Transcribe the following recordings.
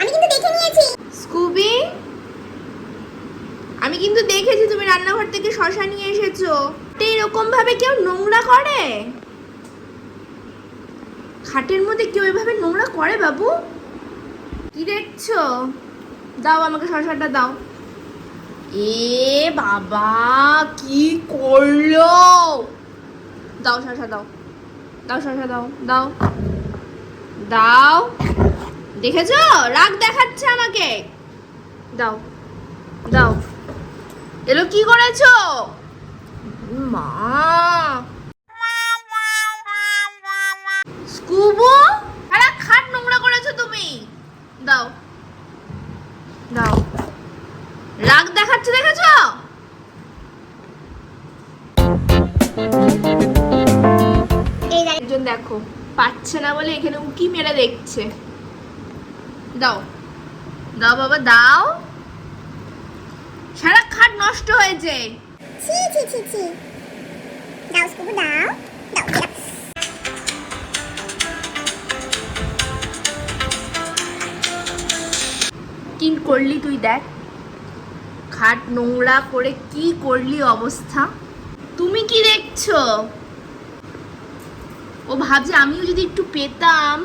আমি কিন্তু আমি কিন্তু দেখেছি তুমি রান্নাঘর থেকে শশা নিয়ে এসেছ। এরকম ভাবে কেউ নোংরা করে? খাটের মধ্যে কেউ এভাবে নোংরা করে বাবু? কি দেখছ? দাও আমাকে শশাটা দাও। এ বাবা, কি করল? দাও শশা দাও। দাও শশা দাও দাও। দাও। দেখেছ? রাগ দেখাচ্ছে আমাকে। দাও। দাও। এলো কি করেছ? মা। পাচ্ছে না বলে এখানে উকি মেরে দেখছে। দাও। দাও বাবা দাও। সারা খাট নষ্ট হয়েছে। ছি ছি ছি ছি। দাও স্কুবু দাও। দাও দাও। কি করলি তুই দেখ। খাট নোংরা করে কি করলি অবস্থা। তুমি কি দেখছ? ও ভাবছে আমিও যদি একটু পেতাম।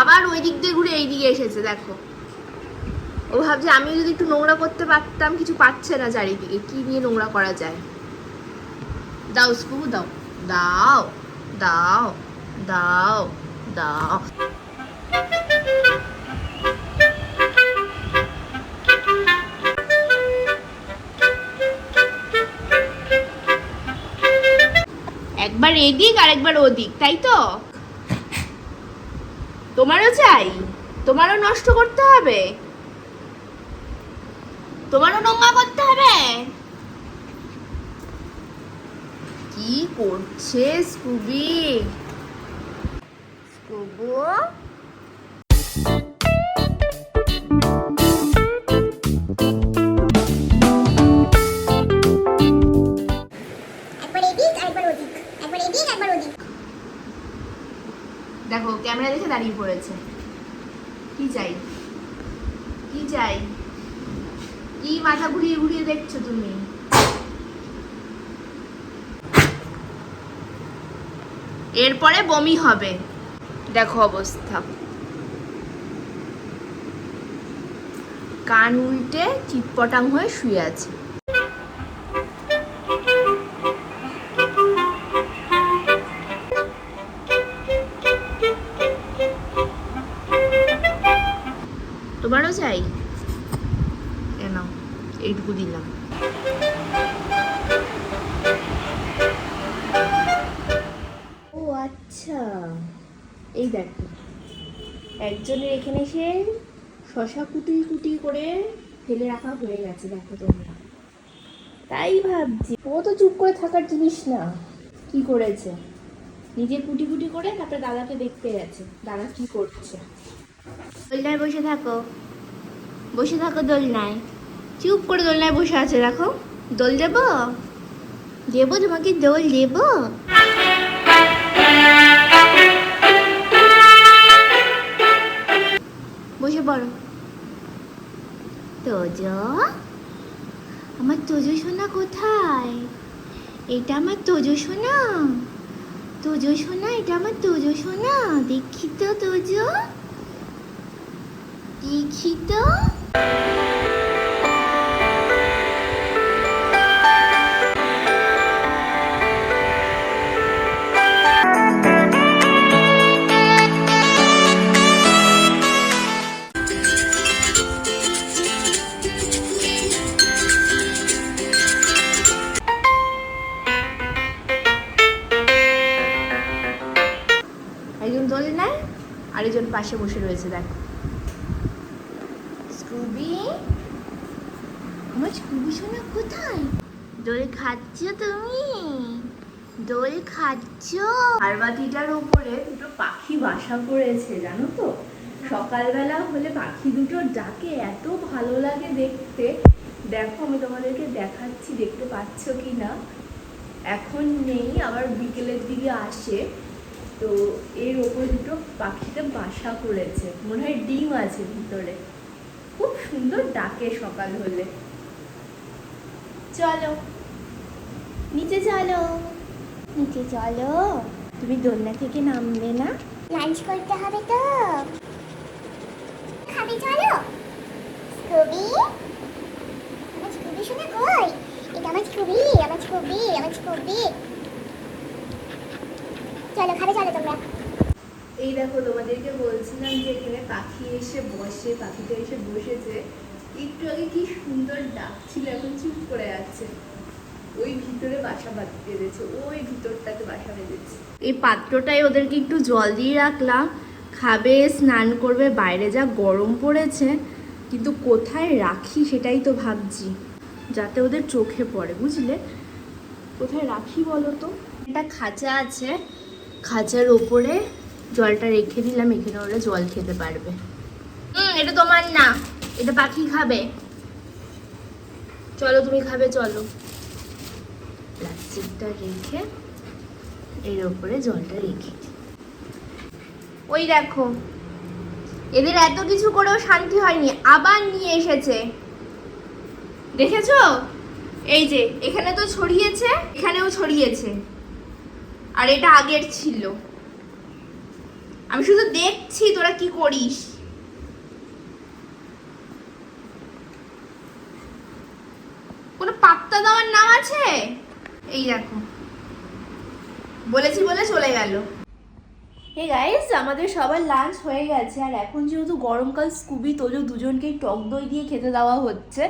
আবার ওই দিক দিয়ে ঘুরে এই দিকে এসেছে, দেখো। ও ভাবছে আমিও যদি একটু নোংরা করতে পারতাম, কিছু পাচ্ছে না চারিদিকে। কি নিয়ে নোংরা করা যায়? দাও স্কুবু দাও। দাও দাও দাও দাও। একবার এদিক আর একবার ওদিক, তাই তো? তোমারও চাই, তোমারও নষ্ট করতে হবে। তোমারও নোংরা করতে হবে। কি করছে স্কুবি? স্কুবু? দেখো, ক্যামেরা দেখে দাঁড়িয়ে পড়েছে। কি চাই? কি চাই? কি মাথা ঘুরিয়ে ঘুরিয়ে দেখছ তুমি? এরপরে বমি হবে। দেখো অবস্থা। কান উল্টে চিটপটাং হয়ে শুয়ে আছে। তোমারও চাই নাও এইটুকু দিলাম। ও আচ্ছা এই দেখো। একজনের এখানে এসে শশা কুটি কুটি করে ফেলে রাখা হয়ে গেছে দেখো তোমরা। তাই ভাবছি ও তো চুপ করে থাকার জিনিস না। কি করেছে? নিজে কুটি কুটি করে তারপরে দাদাকে দেখতে গেছে দাদা কি করছে? বসে থাকো। বসে থাকো দোল দোলনায়। চুপ করে দোল দোলনায় বসে আছে, দেখো। দোল দেব? দেবো? তোমাকে দোল দেব? বসে পড়ো। তোজ, আমার তোজো সোনা কোথায়? এটা আমার তোজো সোনা। তোজো সোনা, এটা আমার তোজো সোনা। দেখি তো তোজো। দেখি তো। একজন দোলে নেয় আরেকজন পাশে বসে রয়েছে দেখো। স্কুবি আমার স্কুবি সোনা কোথায়? দোল খাচ্ছ তুমি? দোল খাচ্ছ? পার্বতীটার উপরে দুটো পাখি বাসা করেছে, জানো তো? সকালবেলা হলে পাখি দুটো ডাকে, এত ভালো লাগে দেখতে। দেখো, আমি তোমাদেরকে দেখাচ্ছি, দেখতে পাচ্ছ কি না এখন নেই, আবার বিকেলের দিকে আসে। তো এর ওপরে দুটো পাখিতে বাসা করেছে। মনে হয় ডিম আছে ভিতরে। খুব সুন্দর ডাকে সকাল হলে। চলো। নিচে চলো। নিচে চলো। তুমি দোলনা থেকে নামবে না? লাঞ্চ করতে হবে তো। খাবে, চলো। স্কুবি আমার স্কুবি শোনা কই? এটা আমার স্কুবি আমার স্কুবি আমার চলো, খাবে, চলো তোমরা। এই দেখো, তোমাদেরকে বলছিলাম যে এখানে পাখি এসে বসে, পাখিটা এসে বসেছে। একটু আগে কি সুন্দর ডাকছিল, এখন চুপ করে আছে। ওই ভিতরে বাসা বাঁধতে পেরেছে ওই ভিতরটাতে বাসা বেঁধেছে। এই পাত্রটায় ওদেরকে একটু জল দিয়ে রাখলাম। খাবে, স্নান করবে, বাইরে যা গরম পড়েছে, কিন্তু কোথায় রাখি সেটাই তো ভাবছি। যাতে ওদের চোখে পড়ে, বুঝলে? কোথায় রাখি বলো তো? একটা খাঁচা আছে, খাঁচার ওপরে জলটা রেখে দিলাম এখানে ওরা জল খেতে পারবে। হুম এটা তোমার না এটা পাখি খাবে। চলো তুমি খাবে চলো। প্লাস্টিকটা রেখে এর ওপরে জলটা রেখে ওই দেখো এদের এত কিছু করেও শান্তি হয়নি আবার নিয়ে এসেছে। দেখেছ? এই যে এখানে তো ছড়িয়েছে এখানেও ছড়িয়েছে। আর এটা আগের ছিল। আমি শুধু দেখছি তোরা কি করিস। কোনো পাত্তা দেওয়ার নাম আছে? এই দেখো। বলেছি বলে চলে গেল। হে গাইস আমাদের সবার লাঞ্চ হয়ে গেছে, আর এখন যেহেতু গরমকাল স্কুবি তোজো দুজনকেই টক দই দিয়ে খেতে দেওয়া হচ্ছে।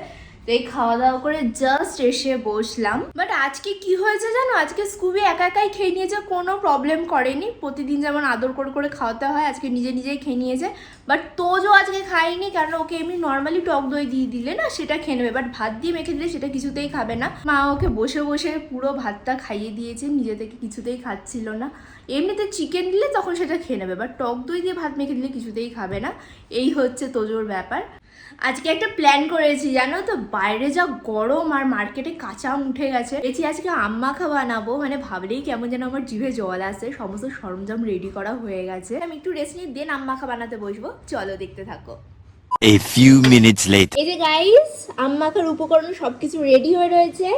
এই খাওয়া দাওয়া করে জাস্ট এসে বসলাম। বাট আজকে কি হয়েছে জানো? আজকে স্কুবি একা একাই খেয়ে নিয়েছে কোনো প্রবলেম করেনি। প্রতিদিন যেমন আদর করে করে খাওয়াতে হয়, আজকে নিজে নিজেই খেয়ে নিয়েছে। বাট তোজো আজকে খায়নি কারণ ওকে এমনি নর্মালি টক দই দিয়ে দিলে না, সেটা খেয়ে নেবে। বাট ভাত দিয়ে মেখে দিলে সেটা কিছুতেই খাবে না। মা ওকে বসে বসে পুরো ভাতটা খাইয়ে দিয়েছে, নিজে থেকে কিছুতেই খাচ্ছিল না। এমনিতে চিকেন দিলে তখন সেটা খেয়ে নেবে। বাট টক দই দিয়ে ভাত মেখে দিলে কিছুতেই খাবে না। এই হচ্ছে তোজোর ব্যাপার। আজকে একটা প্ল্যান করেছি জানো তো? বাইরে যা গরম আর মার্কেটে কাঁচা আম উঠে গেছে। এছি আজকে আম মাখা বানাবো মানে ভাবলেই কেমন যেন আমার জিভে জল আসে। সমস্ত সরঞ্জাম রেডি করা হয়ে গেছে। আমি একটু রেস্ট নিয়ে দেন আম মাখা বানাতে বসবো। চলো দেখতে থাকো। A few minutes later. এই যে গাইস আম মাখার উপকরণ সবকিছু রেডি হয়ে রয়েছে।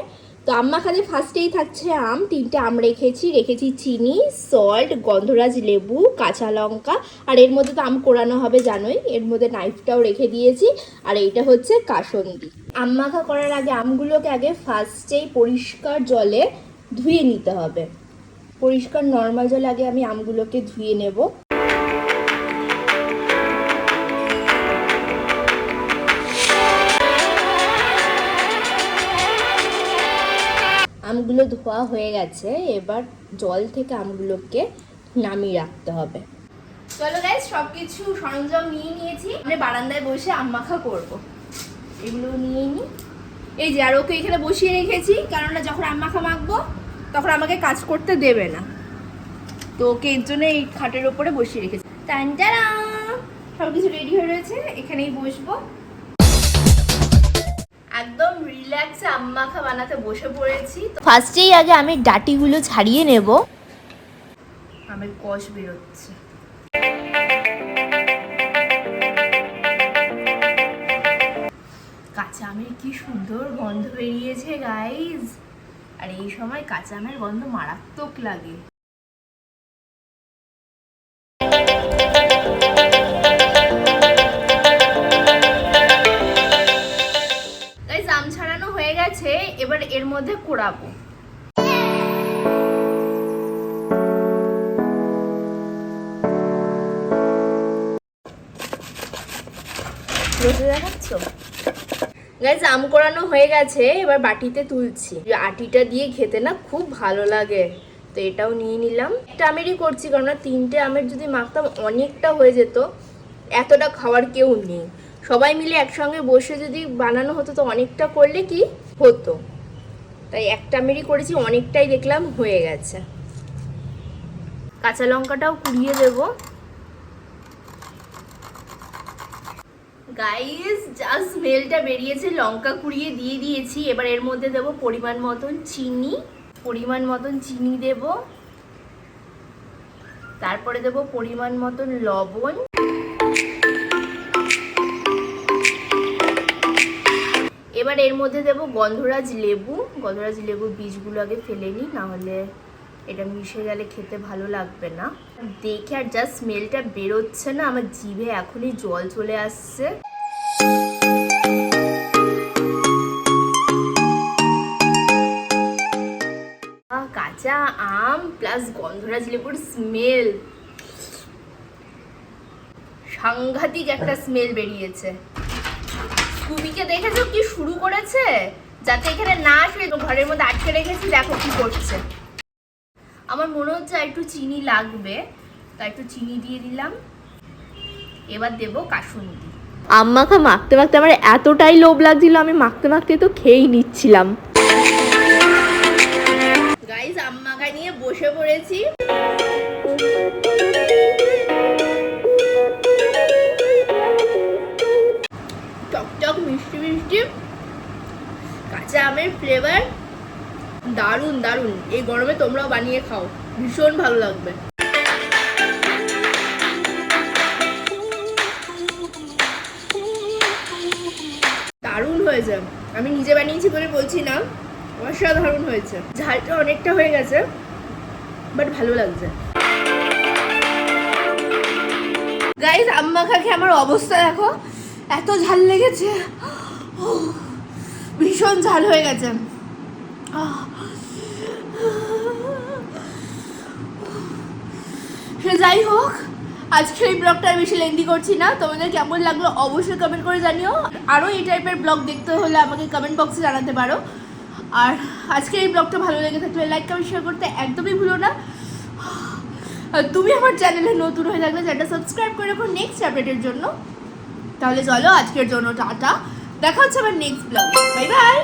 তো আম মাখাতে ফার্স্টেই থাকছে আম, তিনটে আম রেখেছি রেখেছি চিনি সল্ট গন্ধরাজ লেবু, কাঁচা লঙ্কা, আর এর মধ্যে তো আম কোরানো হবে জানোই, এর মধ্যে নাইফটাও রেখে দিয়েছি, আর এইটা হচ্ছে কাসন্দি। আম মাখা করার আগে আমগুলোকে আগে ফার্স্টেই পরিষ্কার জলে ধুয়ে নিতে হবে। পরিষ্কার নর্মাল জলে আগে আমি আমগুলোকে ধুয়ে নেব। আমগুলো ধোয়া হয়ে গেছে, এবার জল থেকে আমগুলোকে নামিয়ে রাখতে হবে। চলো গাইজ সব কিছু সরঞ্জাম নিয়ে নিয়েছি। আমরা বারান্দায় বসে আম মাখা করব। এগুলো নিয়ে নিই এই যে, আর ওকে এখানে বসিয়ে রেখেছি কেননা যখন আম মাখা মাখবো, তখন আমাকে কাজ করতে দেবে না। তো ওকে এর জন্য এই খাটের ওপরে বসিয়ে রেখেছি। টানটারা সব কিছু রেডি হয়ে রয়েছে, এখানেই বসবো। একদম রিল্যাক্সে আম্মাখা বানাতে বসে পড়েছি। ফার্স্টেই আগে আমি ডাটিগুলো ছাড়িয়ে নেব। আমের কষ বেরোচ্ছে। কাঁচা আমের কি সুন্দর গন্ধ বেরিয়েছে গাইজ আর এই সময় কাঁচা আমের গন্ধ মারাত্মক লাগে। গেছে এবার এর মধ্যে কোড়াবো। রোদে দেখাচ্ছ? গাইজ আম কোড়ানো হয়ে গেছে, এবার বাটিতে তুলছি। আটিটা দিয়ে খেতে না খুব ভালো লাগে। তো এটাও নিয়ে নিলাম। একটা আমেরই করছি, কারণ তিনটে আমের যদি মাখতাম অনেকটা হয়ে যেত। এতটা খাওয়ার কেউ নেই। সবাই মিলে একসঙ্গে বসে যদি বানানো হতো, তো অনেকটা করলে কি হতো। তাই একটা মেরি করেছি, অনেকটাই দেখলাম হয়ে গেছে। কাঁচা লঙ্কাটাও কুড়িয়ে দেবো। গাইস জাস্ট স্মেলটা বেরিয়েছে। লঙ্কা কুড়িয়ে দিয়ে দিয়েছি। এবার এর মধ্যে দেবো পরিমাণ মতন চিনি। পরিমাণ মতন চিনি দেব। তারপরে দেব পরিমাণ মতন লবণ। এবার এর মধ্যে দেব গন্ধরাজ লেবু। গন্ধরাজ লেবুর বীজগুলো আগে ফেলে নিই, নাহলে এটা মিশে গেলে খেতে ভালো লাগবে না। দেখে আর যা স্মেলটা বেরোচ্ছে না, আমার জিভে এখনই জল চলে আসছে। কাঁচা আম প্লাস গন্ধরাজ লেবুর স্মেল সাংঘাতিক একটা স্মেল বেরিয়েছে। স্কুবিকে দেখেছ? কি শুরু করেছে? যাতে এখানে না আসবে তো ঘরের মধ্যে আটকে রেখেছি দেখো কি করছে। আমার মনে হচ্ছে একটু চিনি লাগবে তাই একটু চিনি দিয়ে দিলাম। এবার দেব কাসুন্দি আম্মাখা মাখতে মাখতে আমার এতটাই লোভ লাগছিল আমি মাখতে মাখতে তো খেয়েই নিচ্ছিলাম। গাইস আম্মাকা নিয়ে বসে পড়েছি। দারুণ। এই গরমে তোমরাও বানিয়ে খাও। ভীষণ ভালো লাগবে। দারুণ হয়েছে। আমি নিজে বানিয়েছি বলে বলছি না। অসাধারণ হয়েছে। ঝালটা অনেকটা হয়ে গেছে বাট ভালো লাগছে। গাইস আম্মা খাকে আমার অবস্থা দেখো। এত ঝাল লেগেছে। ভীষণ ঝাল হয়ে গেছে। যাই হোক, আজকের এই ব্লগটা বেশি লেন্দি করছি না। তোমাদের কেমন লাগল অবশ্যই কমেন্ট করে জানিও। আরও এই টাইপের ব্লগ দেখতে হলে আমাকে কমেন্ট বক্সে জানাতে পারো। আর আজকের এই ব্লগটা ভালো লেগে থাকলে লাইক কমেন্ট শেয়ার করতে একদমই ভুলো না। তুমি আমার চ্যানেলে নতুন হয়ে থাকলে চ্যানেলটা সাবস্ক্রাইব করে রাখো নেক্সট আপডেটের জন্য। তাহলে চলো আজকের জন্য টাটা। দেখা হচ্ছে আমার নেক্সট ব্লগ বাই বাই